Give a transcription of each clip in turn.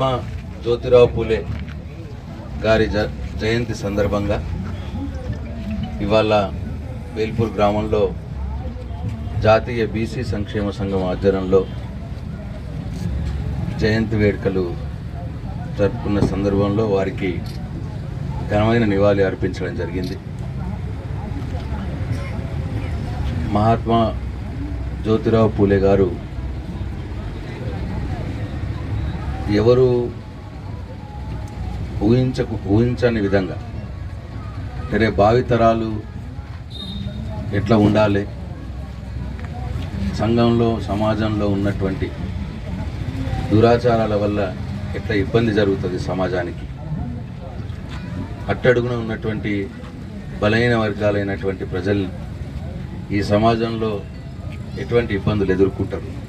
మా జ్యోతిరావు పూలే గారి జ జయంతి సందర్భంగా ఇవాళ వేల్పూర్ గ్రామంలో జాతీయ బీసీ సంక్షేమ సంఘం ఆధ్వర్యంలో జయంతి వేడుకలు జరుపుకున్న సందర్భంలో వారికి ఘనమైన నివాళి అర్పించడం జరిగింది. మహాత్మా జ్యోతిరావు పూలే గారు ఎవరు ఊహించకు ఊహించని విధంగా రేపు భావితరాలు ఎట్లా ఉండాలి? సంఘంలో సమాజంలో ఉన్నటువంటి దురాచారాల వల్ల ఎట్లా ఇబ్బంది జరుగుతుంది సమాజానికి? అట్టడుగున ఉన్నటువంటి బలహీన వర్గాలైనటువంటి ప్రజల్ని ఈ సమాజంలో ఎటువంటి ఇబ్బందులు ఎదుర్కొంటారు?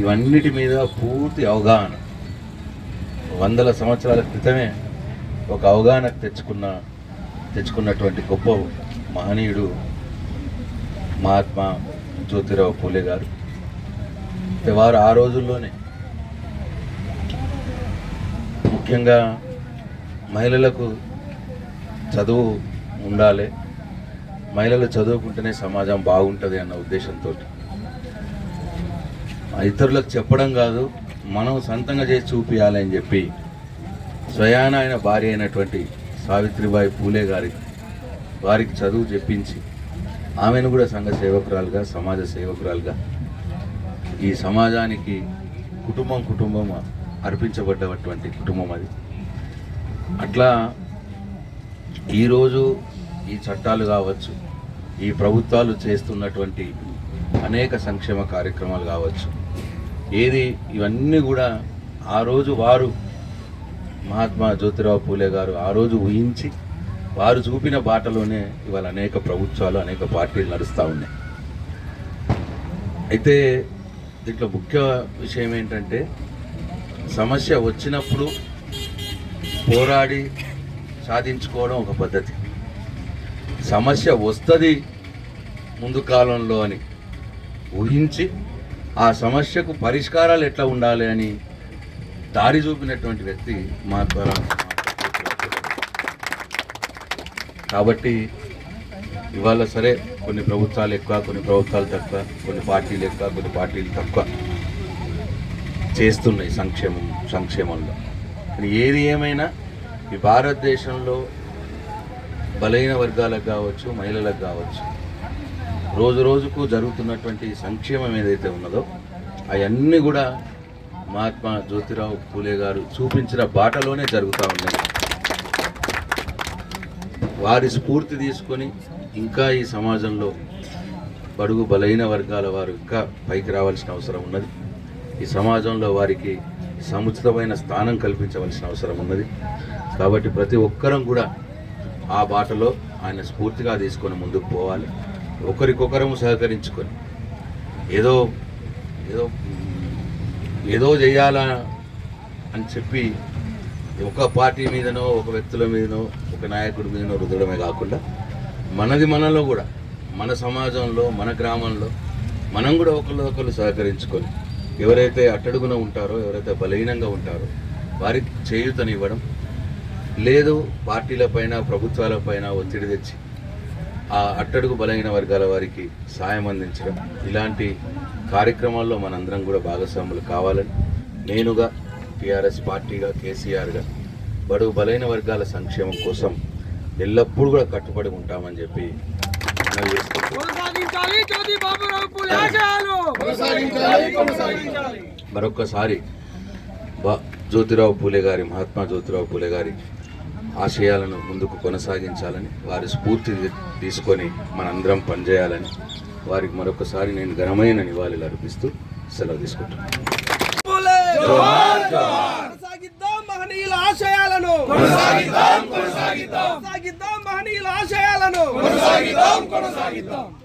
ఇవన్నిటి మీద పూర్తి అవగాహన. వందల సంవత్సరాల క్రితమే ఒక అవగాహన తెచ్చుకున్న తెచ్చుకున్నటువంటి గొప్ప మహనీయుడు మహాత్మా జ్యోతిరావు పూలే గారు. వారు ఆ రోజుల్లోనే ముఖ్యంగా మహిళలకు చదువు ఉండాలి. మహిళలు చదువుకుంటేనే సమాజం బాగుంటుంది అన్న ఉద్దేశంతో ఇతరులకు చెప్పడం కాదు మనం సొంతంగా చేసి చూపించాలని చెప్పి స్వయాన ఆయన భార్య అయినటువంటి సావిత్రిబాయి పూలే గారి వారికి చదువు చెప్పించి ఆమెను కూడా సంఘ సేవకురాలుగా సమాజ సేవకురాలుగా ఈ సమాజానికి కుటుంబం కుటుంబం అర్పించబడ్డటువంటి కుటుంబం అది. అట్లా ఈరోజు ఈ చట్టాలు కావచ్చు ఈ ప్రభుత్వాలు చేస్తున్నటువంటి అనేక సంక్షేమ కార్యక్రమాలు కావచ్చు ఏది ఇవన్నీ కూడా ఆ రోజు వారు మహాత్మా జ్యోతిరావు పూలే గారు ఆ రోజు ఊహించి వారు చూపిన బాటలోనే ఇవాళ అనేక ప్రభుత్వాలు అనేక పార్టీలు నడుస్తూ ఉన్నాయి. అయితే దీంట్లో ముఖ్య విషయం ఏంటంటే సమస్య వచ్చినప్పుడు పోరాడి సాధించుకోవడం ఒక పద్ధతి. సమస్య వస్తుంది ముందు కాలంలో అని ఊహించి ఆ సమస్యకు పరిష్కారాలు ఎట్లా ఉండాలి అని దారి చూపినటువంటి వ్యక్తి మా ద్వారా కాబట్టి ఇవాళ సరే కొన్ని ప్రభుత్వాలు ఎక్కువ కొన్ని ప్రభుత్వాలు తక్కువ కొన్ని పార్టీలు ఎక్కువ కొన్ని పార్టీలు తక్కువ చేస్తున్నాయి సంక్షేమం సంక్షేమంలో. ఏది ఏమైనా ఈ భారతదేశంలో బలహీన వర్గాలకు కావచ్చు మహిళలకు కావచ్చు రోజు రోజుకు జరుగుతున్నటువంటి సంక్షేమం ఏదైతే ఉన్నదో అవన్నీ కూడా మహాత్మా జ్యోతిరావు పూలే గారు చూపించిన బాటలోనే జరుగుతూ ఉన్నాయి. వారి స్ఫూర్తి తీసుకొని ఇంకా ఈ సమాజంలో బడుగు బలహీన వర్గాల వారు ఇంకా పైకి రావాల్సిన అవసరం ఉన్నది. ఈ సమాజంలో వారికి సముచితమైన స్థానం కల్పించవలసిన అవసరం ఉన్నది. కాబట్టి ప్రతి ఒక్కరం కూడా ఆ బాటలో ఆయన స్ఫూర్తిగా తీసుకొని ముందుకు పోవాలి. ఒకరికొకరము సహకరించుకొని. ఏదో ఏదో ఏదో చేయాలా అని చెప్పి ఒక పార్టీ మీదనో ఒక వ్యక్తుల మీదనో ఒక నాయకుడి మీదనో రుద్దడమే కాకుండా మనది మనలో కూడా మన సమాజంలో మన గ్రామంలో మనం కూడా ఒకళ్ళు ఒకళ్ళు సహకరించుకొని ఎవరైతే అట్టడుగున ఉంటారో ఎవరైతే బలహీనంగా ఉంటారో వారికి చేయూతనివ్వడం లేదు పార్టీలపైన ప్రభుత్వాలపైన ఒత్తిడి తెచ్చి ఆ అట్టడుగు బలహీన వర్గాల వారికి సాయం అందించడం. ఇలాంటి కార్యక్రమాల్లో మనందరం కూడా భాగస్వాములు కావాలని నేనుగా టీఆర్ఎస్ పార్టీగా కేసీఆర్గా బడుగు బలైన వర్గాల సంక్షేమం కోసం ఎల్లప్పుడూ కూడా కట్టుబడి ఉంటామని చెప్పి మరొక్కసారి బా జ్యోతిరావు పూలే గారి మహాత్మా జ్యోతిరావు పూలే గారి ఆశయాలను ముందుకు కొనసాగించాలని వారి స్ఫూర్తి తీసుకొని మనందరం పనిచేయాలని వారికి మరొకసారి నేను ఘనమైన నివాళులు అర్పిస్తూ సెలవు తీసుకుంటున్నాను. ఆశయాలను. కొనసాగిద్దాం. కొనసాగిద్దాం మహనీయుల ఆశయాలను. కొనసాగిద్దాం కొనసాగిద్దాం.